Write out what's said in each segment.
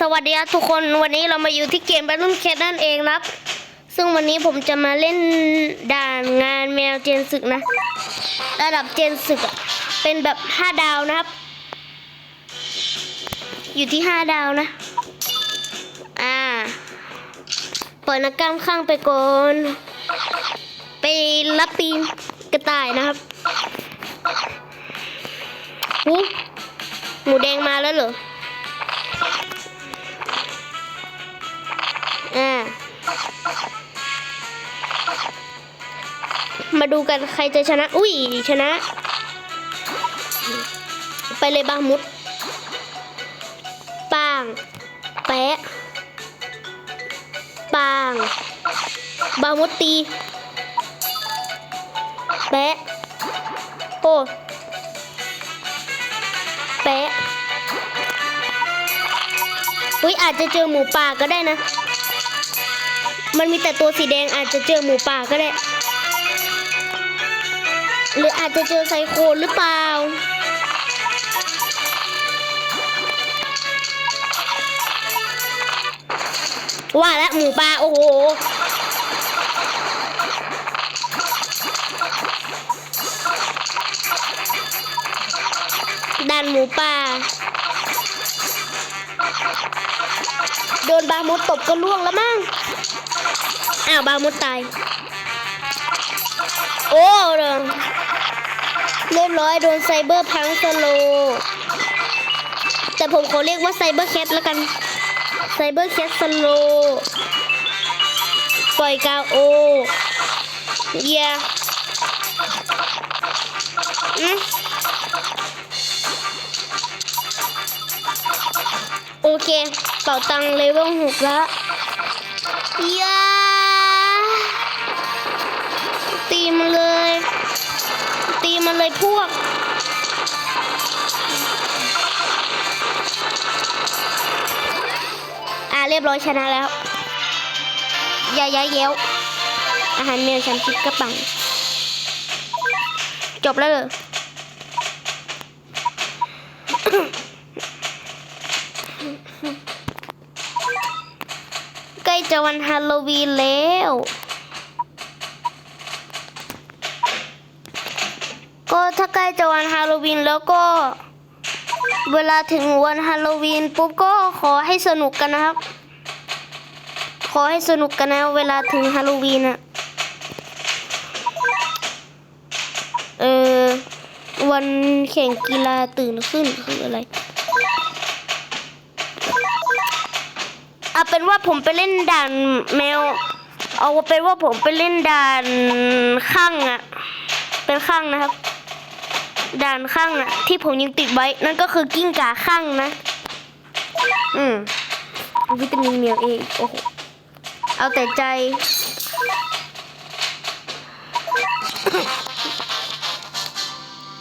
สวัสดีครับทุกคนวันนี้เรามาอยู่ที่เกม Battle Cat นั่นเองนะครับ ซึ่งวันนี้ผมจะมาเล่นด่านงานแมวเจนศึกนะ ระดับเจนศึกเป็นแบบ 5 ดาวนะครับ อยู่ที่ 5 ดาวนะ อ่าเปิดนักกล้ามข้างไปก่อนไปรับปีนกระต่ายนะครับหูหมูแดงมาแล้วเหรอ อ่า มาดูกันใครจะชนะ อุ้ยชนะ ไปเลยบางมุดปาง แปะปาง บางมุดตี แปะโอ้แปะอุ้ยอาจจะเจอหมูป่าก็ได้นะ มันมีแต่ตัวสีแดงอาจจะเจอหมูป่าก็ได้ หรืออาจจะเจอไซโคนหรือเปล่า ว่าแล้วหมูป่าโอ้โหดันหมูป่าโดนบามุดตบก็ล่วงแล้วมั้ง อ้าวบามุดตาย โอ้เรื่องเรียบร้อยโดนไซเบอร์พังสโล แต่ผมขอเรียกว่าไซเบอร์แคทแล้วกัน ไซเบอร์แคทสโล ปล่อยกาวโอ เยียอืมโอเค เป่าตังเลเวลหกแล้ว เลยพวก อ่าเรียบร้อยชนะแล้วยายาเย้วอาหารเมลชันคิดกระปัง จบแล้วเหรอใกล้จะวันฮาโลวีนแล้ว ก็ถ้าใกล้จะ วันฮาโลวีนแล้วก็เวลาถึงวันฮาโลวีนปุ๊บก็ขอให้สนุกกันนะครับ ขอให้สนุกกันนะเวลาถึงฮาโลวีนอะเออวันแข่งกีฬาตื่นขึ้นคืออะไรเอาเป็นว่าผมไปเล่นด่านแมว เอาเป็นว่าผมไปเล่นด่านข้างอะเป็นข้างนะครับ ด่านข้างอะที่ผมยังติดไว้ นั่นก็คือกิ้งก่าข้างนะ อืมวิตามินเมียวเองโอ้โหเอาแต่ใจ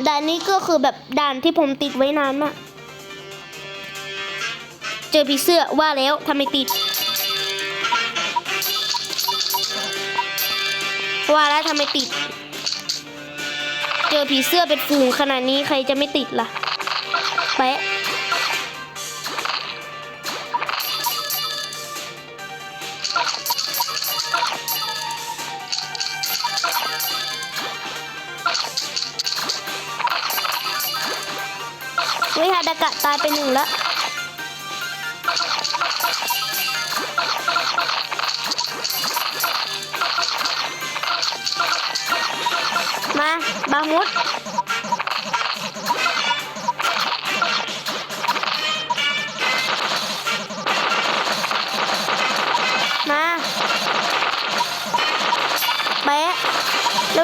ด่านนี้ก็คือแบบด่านที่ผมติดไว้นานมากเจอผีเสื้อว่าแล้วทำไมติด ว่าแล้วทำไมติด เจอผีเสื้อเป็นฝูงขนาดนี้ใครจะไม่ติดล่ะแปะวิฮาดกะตายไปหนึ่งแล้ว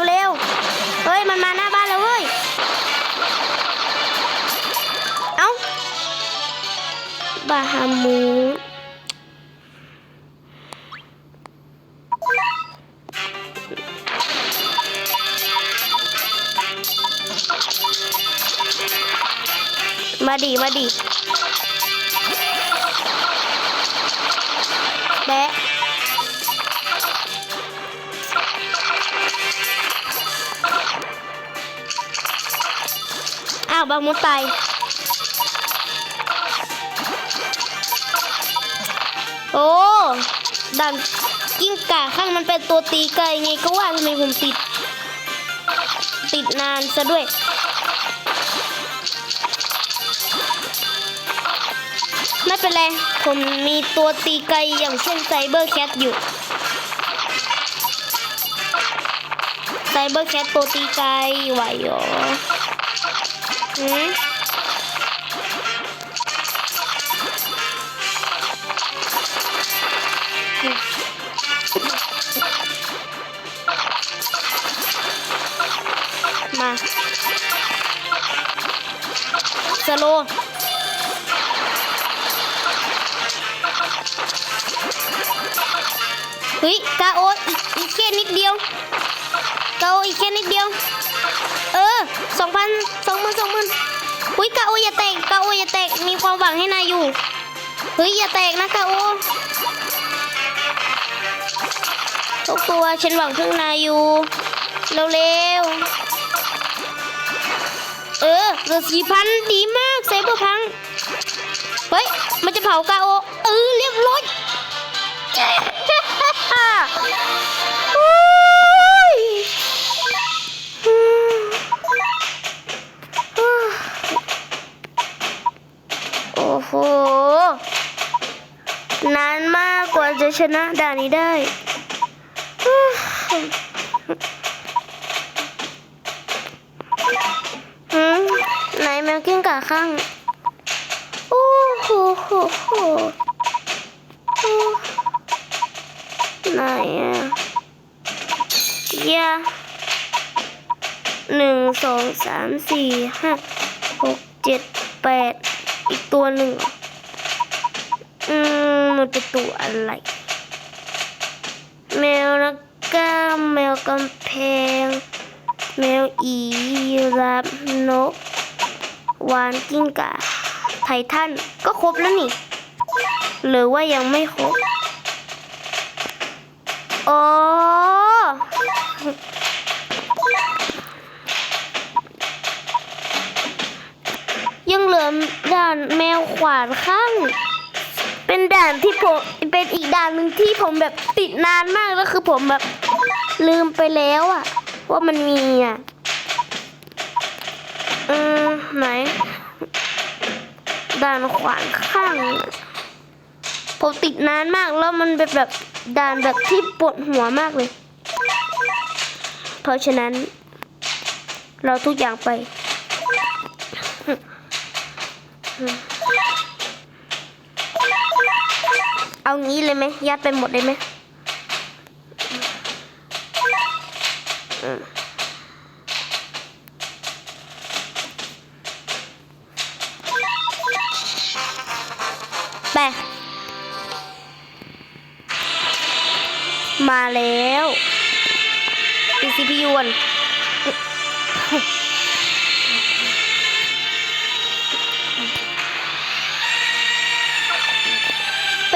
เร็วๆ เฮ้ย มันมาหน้าบ้านแล้วเว้ย เอ้า บาฮามูมาดิมาดิ บางมดตายโอ้ด่านกิ้งก่าข้างมันเป็นตัวตีไกลไงก็ว่าทำไมผมติด ติดนานซะด้วย ไม่เป็นไร ผมมีตัวตีไกลอย่างเช่นไซเบอร์แคทอยู่ไซเบอร์แคทตัวตีไกลไหวเหรอ มาสโลเฮ้ยกาโออีกแค่นิดเดียวกาโออีกแค่นิดเดียว เออสองพันสองหมื่นสองหมื่นหุ้ยกาโออย่าแตกกาโออย่าแตกมีความหวังให้นายอยู่เฮ้ยอย่าแตกนะกาโอทุกตัวฉันหวังพึ่งนายอยู่เร็วๆเออเหลือสี่พันดีมากเซฟเบอร์พังเฮ้ยมันจะเผากาโอเออเรียบร้อย โห นานมากกว่าจะชนะด่านนี้ได้ อืมไหนแมวกิ้งก่าข้าง โอ้โหโหโหไหนอะยาหนึ่งสองสามสี่ห้าหกเจ็ดแปด อีกตัวหนึ่งอืมมันเป็นตัวอะไร แมวนะกกล้ามแมวกำแพง แมวอีรับนก วานกิ้งก่าไททันก็ครบแล้วนี่ หรือว่ายังไม่ครบ ด่านแมวขวานข้าง เป็นด่านที่ผมเป็นอีกด่านหนึ่งที่ผมแบบติดนานมากแล้วคือผมแบบลืมไปแล้วอะว่ามันมีอะอืมไหนด่านขวานข้างผมติดนานมากแล้วมันแบบแบบด่านแบบที่ปวดหัวมากเลย เพราะฉะนั้น เราทุกอย่างไป เอางี้เลยไหมยัดไปหมดเลยไหมไปมาแล้วปีซีพียวน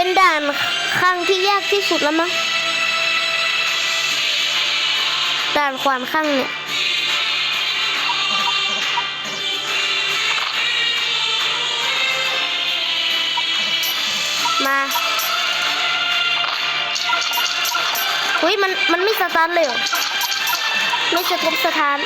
เป็นด่านครั้งที่ยากที่สุดแล้วมั้งด่านขวานข้างเนี่ยมาเฮ้ยมันมันไม่สตาร์ทเลยเหรอไม่สะทบสถาน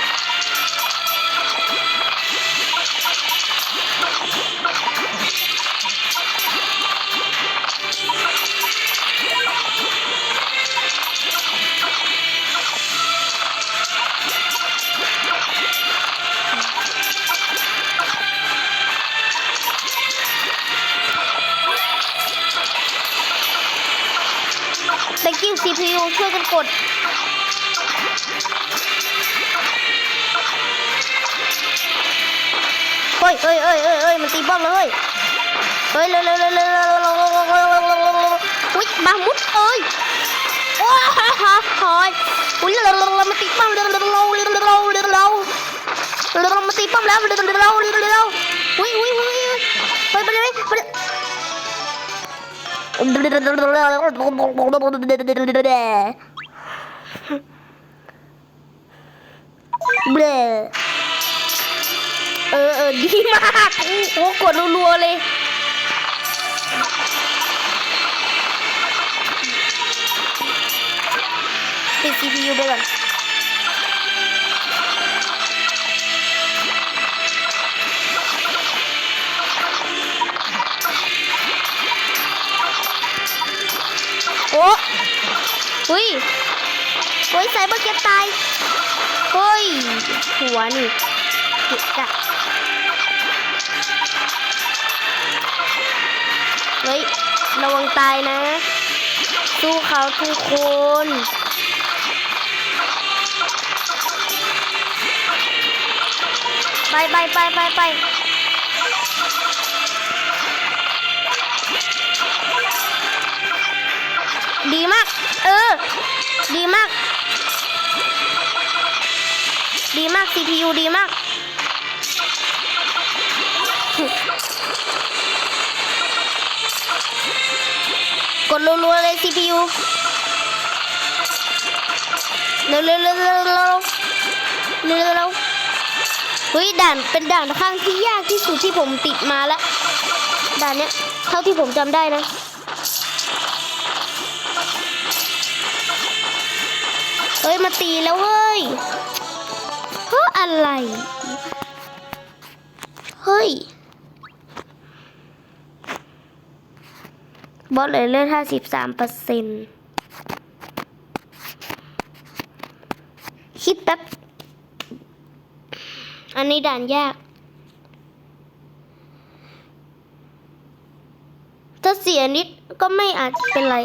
thank you CPU ช่วยกันกดเฮ้ยเฮ้ยเฮ้ยเฮ้ยเฮ้ยมันตีป้อมเลยเฮ้ยเร็วเร็วเร็วเร็วเร็วเร็วเร็วเร็วเร็วเร็วเร็วเร็วอุ้ยมามุดเอ้ยว้าฮ่าฮ่าฮ่าอุ้ยเร็วเร็วเร็วมันตีป้อมเร็วเร็วเร็วเร็วเร็วเร็วเร็วเร็วเร็วเร็วมันตีป้อมแล้วเร็วเร็วเร็วเร็วเร็วเร็วอุ้ยอุ้ยอุ้ย เบลเออเออดีมากโอ้กดรัวๆเลยติด CPU ไปก่อน โอ้เฮ้ยเฮ้ยไซเบอร์เก็ตตายเฮ้ยหัวนี่เกะกะเฮ้ยระวังตายนะสู้เขาทุกคนไปไปไปไปไป ดีมาก เออ ดีมาก ดีมาก CPU ดีมาก กดรัวๆเลย CPU เร็วๆเร็วๆเร็วๆเร็วๆเร็วๆเร็วๆเร็วๆเฮ้ยด่านเป็นด่านข้างที่ยากที่สุดที่ผมติดมาแล้วด่านเนี้ยเท่าที่ผมจำได้นะ ฮ้ย มาตีแล้วเฮ้ยเฮ้ยอะไร เฮ้ย บอสเลยเลือดห้าสิบสามเปอร์เซ็นต์คิดแป๊บ อันนี้ด่านยาก ถ้าเสียนิดก็ไม่อาจเป็นไร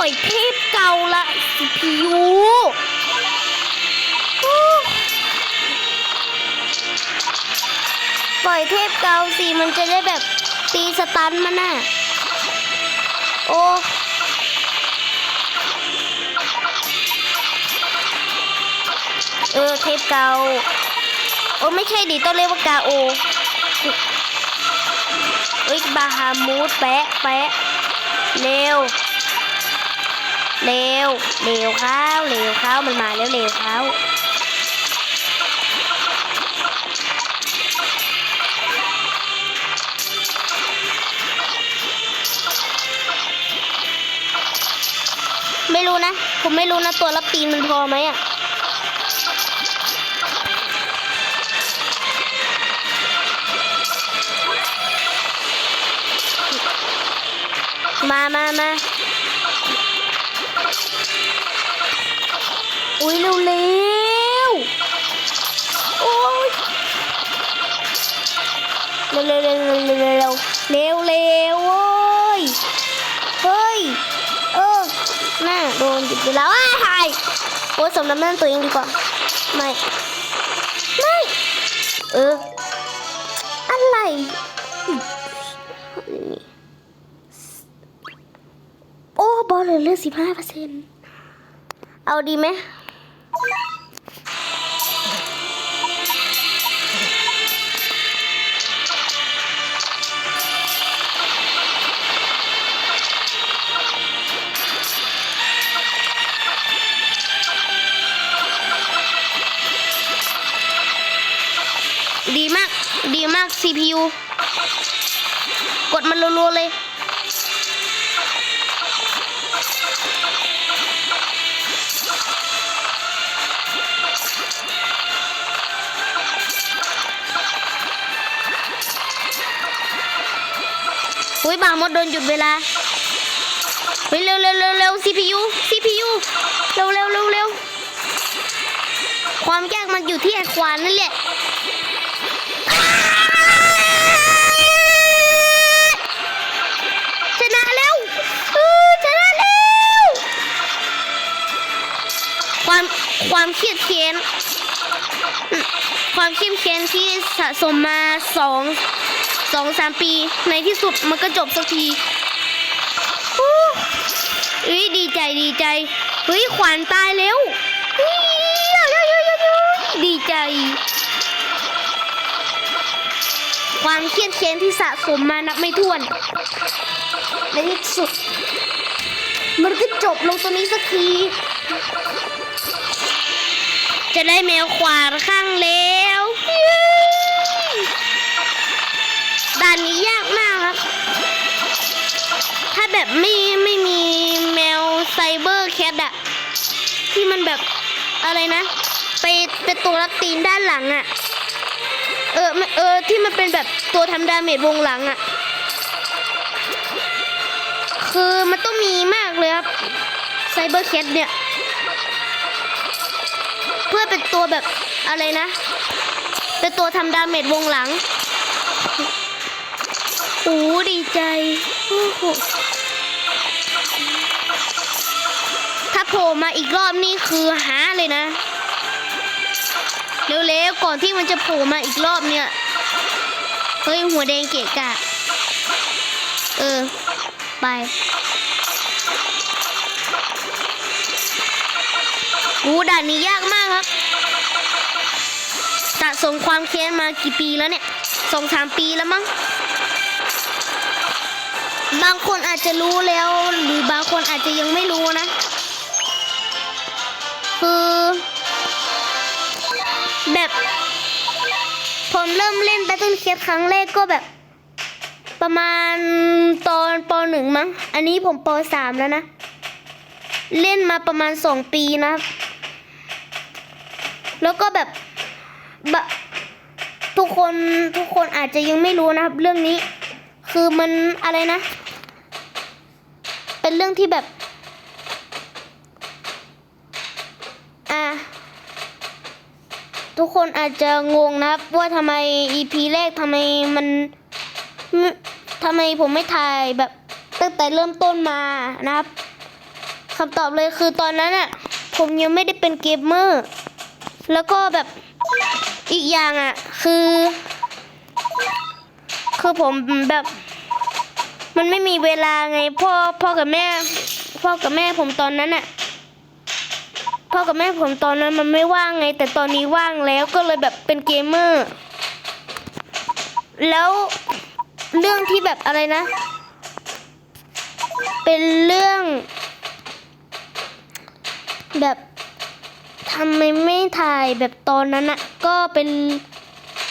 ปล่อยเทพเก่าละ CPU ปล่อยเทพเก่าสิมันจะได้แบบตีสตันมันน่ะ โอ้เออเทพเก่าโอ้ไม่ใช่ดิต้องเรียกว่ากาโอเอ้ยบาฮามูดแปะแปะเร็ว เร็ว เร็วเข้าเร็วเข้ามันมาแล้วเร็วเข้าไม่รู้นะ ผมไม่รู้นะ ตัวรับตีนมันพอไหมอะมามามา้ยเร็วเร็วโอ้ยเร็วเร็วเร็วเร็วเร็วเร็วเร็วโอ้ยเฮ้ยเออน่าโดนจีบไปแล้วไอ้าหายโอ้สมนักนั่นตัวเองดีกว่าไม่ไม่เอออะไรโอ้บอลเหลือสิบห้าเปอร์เซ็นต์เอาดีไหม CPU กดมันรัวๆเลย อุ้ยบางมดโดนหยุดเวลาเฮ้ยเร็วเร็วเร็วเร็ว CPU CPU เร็วเร็วเร็วเร็วความยากมันอยู่ที่ไอควานนั่นแหละ ความเครียดแค้น ความเข้มแข็งที่สะสมมาสองสองสามปีในที่สุดมันก็จบสักทีฮู้ยดีใจดีใจเฮ้ยขวานตายแล้ว ดีใจ ความเครียดแค้นที่สะสมมานับไม่ถ้วน ในที่สุด มันก็จบลงตรงนี้สักที จะได้แมวขวานข้างแล้ว ด่านนี้ยากมากครับ ถ้าแบบไม่ไม่มีแมวไซเบอร์แคทอะที่มันแบบอะไรนะ ไปเป็นตัวรับตีนด้านหลังอะเออเออที่มันเป็นแบบตัวทำดาเมจวงหลังอะคือมันต้องมีมากเลยครับไซเบอร์แคทเนี่ย พื่อเป็นตัวแบบอะไรนะ เป็นตัวทำดาเมจวงหลังโอ้ดีใจโอ้โหถ้าโผล่มาอีกรอบนี่คือหาเลยนะ เร็วๆก่อนที่มันจะโผล่มาอีกรอบเนี่ย เฮ้ย หัวแดงเกะกะ เออ ไป กูด่านนี้ยากมากครับสะสมความเค้นมากี่ปีแล้วเนี่ยสองสามปีแล้วมั้ง บางคนอาจจะรู้แล้ว หรือบางคนอาจจะยังไม่รู้นะ คือ แบบ ผมเริ่มเล่น Battle Cat ครั้งแรกก็แบบ ประมาณตอนปหนึ่งมั้ง อันนี้ผมปสามแล้วนะ เล่นมาประมาณสองปีนะครับ แล้วก็แบบแบบทุกคนทุกคนอาจจะยังไม่รู้นะครับ เรื่องนี้ คือมันอะไรนะ เป็นเรื่องที่แบบ อะทุกคนอาจจะงงนะครับ ว่าทำไม EP แรกทำไมมันทำไมผมไม่ถ่ายแบบตั้งแต่เริ่มต้นมานะครับคำตอบเลยคือตอนนั้นอะผมยังไม่ได้เป็นเกมเมอร์ แล้วก็แบบอีกอย่างอะ คือ คือผมแบบ มันไม่มีเวลาไงพ่อพ่อกับแม่ พ่อกับแม่ผมตอนนั้นอะพ่อกับแม่ผมตอนนั้นมันไม่ว่างไง แต่ตอนนี้ว่างแล้วก็เลยแบบเป็นเกมเมอร์ แล้วเรื่องที่แบบอะไรนะ เป็นเรื่อง แบบ ทำไมไม่ถ่ายแบบตอนนั้นอะก็เป็น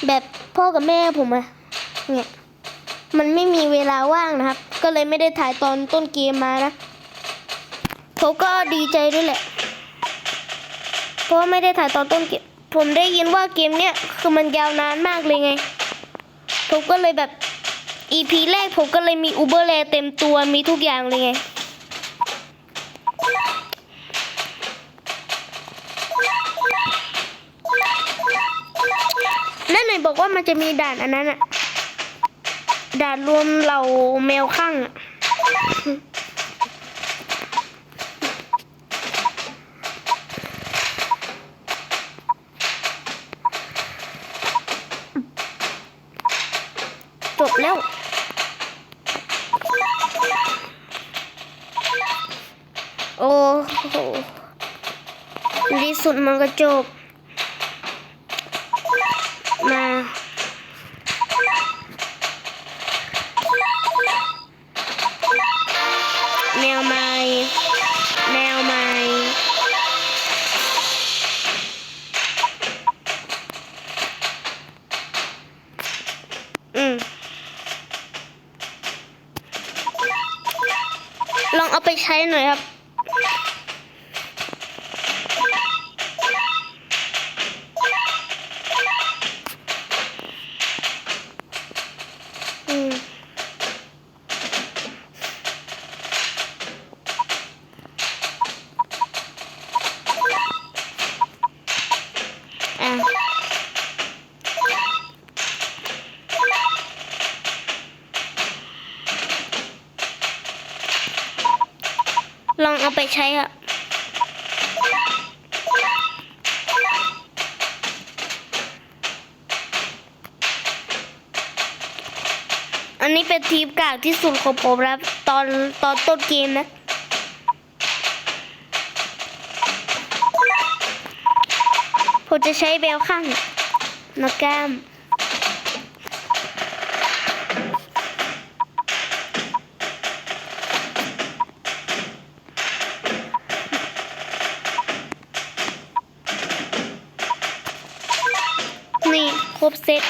แบบพ่อกับแม่ผมอะเนี่ยมันไม่มีเวลาว่างนะครับ ก็เลยไม่ได้ถ่ายตอนต้นเกมมานะผมก็ดีใจด้วยแหละ เพราะว่าไม่ได้ถ่ายตอนต้นเกม ผมได้ยินว่าเกมเนี้ยคือมันยาวนานมากเลยไง ผมก็เลยแบบ EP แรกผมก็เลยมีอูเบอร์แลเต็มตัวมีทุกอย่างเลยไง ว่ามันจะมีด่านอันนั้นอะด่านรวมเหล่าแมวข้างจบแล้วโอ้โหในที่สุดมันก็จบ มา ช้อะอันนี้เป็นทีมกากที่สุดของผมแล้วตอนตอนต้นเกมนะผมจะใช้เบลข้างนะแก้ม บเซต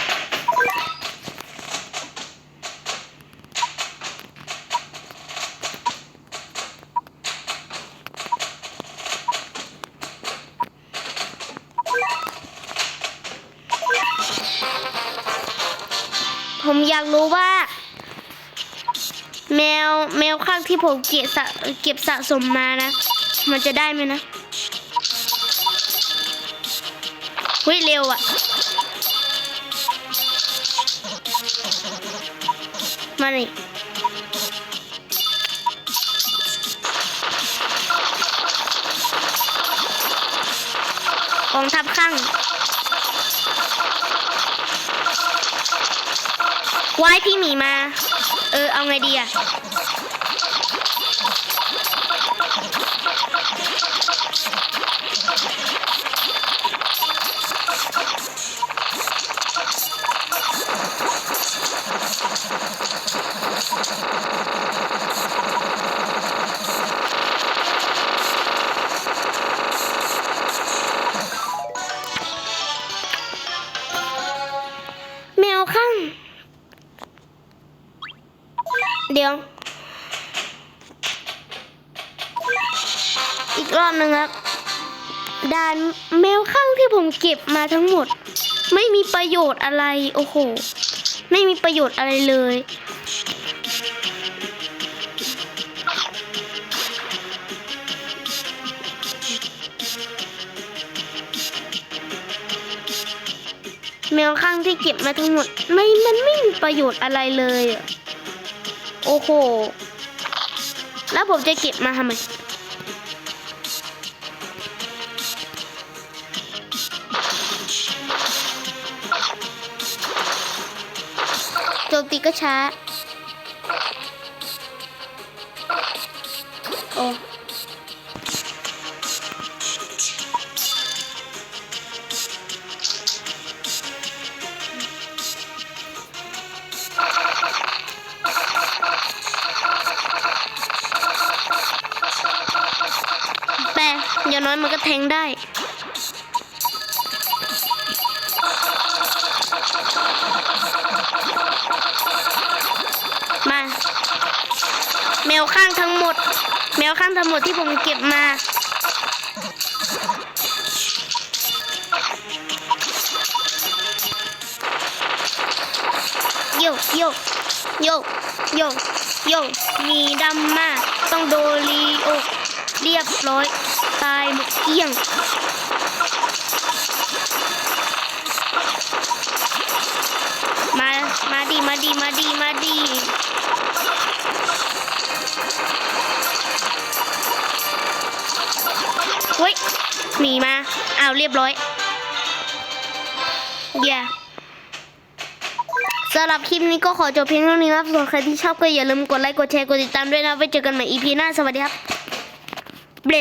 ผมอยากรู้ว่า แมวแมวข้างที่ผมเก็บสะเก็บสะสมมานะ มันจะได้ไหมนะเฮ้ยเร็วอะ่ะ มานี่กองทัพข้างวายพี่หมีมา เออ เอาไงดีอะ เดี๋ยว อีกรอบหนึ่งครับด่านแมวข้างที่ผมเก็บมาทั้งหมด ไม่มีประโยชน์อะไร โอ้โห ไม่มีประโยชน์อะไรเลย แมวข้างที่เก็บมาทั้งหมด ไม่มันไม่มีประโยชน์อะไรเลยอะ โอ้โห แล้วผมจะเก็บมาทำไมโจมตีก็ช้า ทั้งหมดที่ผมเก็บมา โยโยโยโยโยมีดำมาต้องโดรีโอ เรียบร้อย ตายหมดเกลี้ยงมา มาดี มาดี มาดี มาดี เฮ้ยหนีมาอ้าวเรียบร้อยเย่าสำหรับคลิปนี้ก็ขอจบเพียงเท่านี้นะครับส่วนใครที่ชอบก็อย่าลืมกดไลค์กดแชร์กดติดตามด้วยนะไว้เจอกันใหม่ EP หน้าสวัสดีครับเบร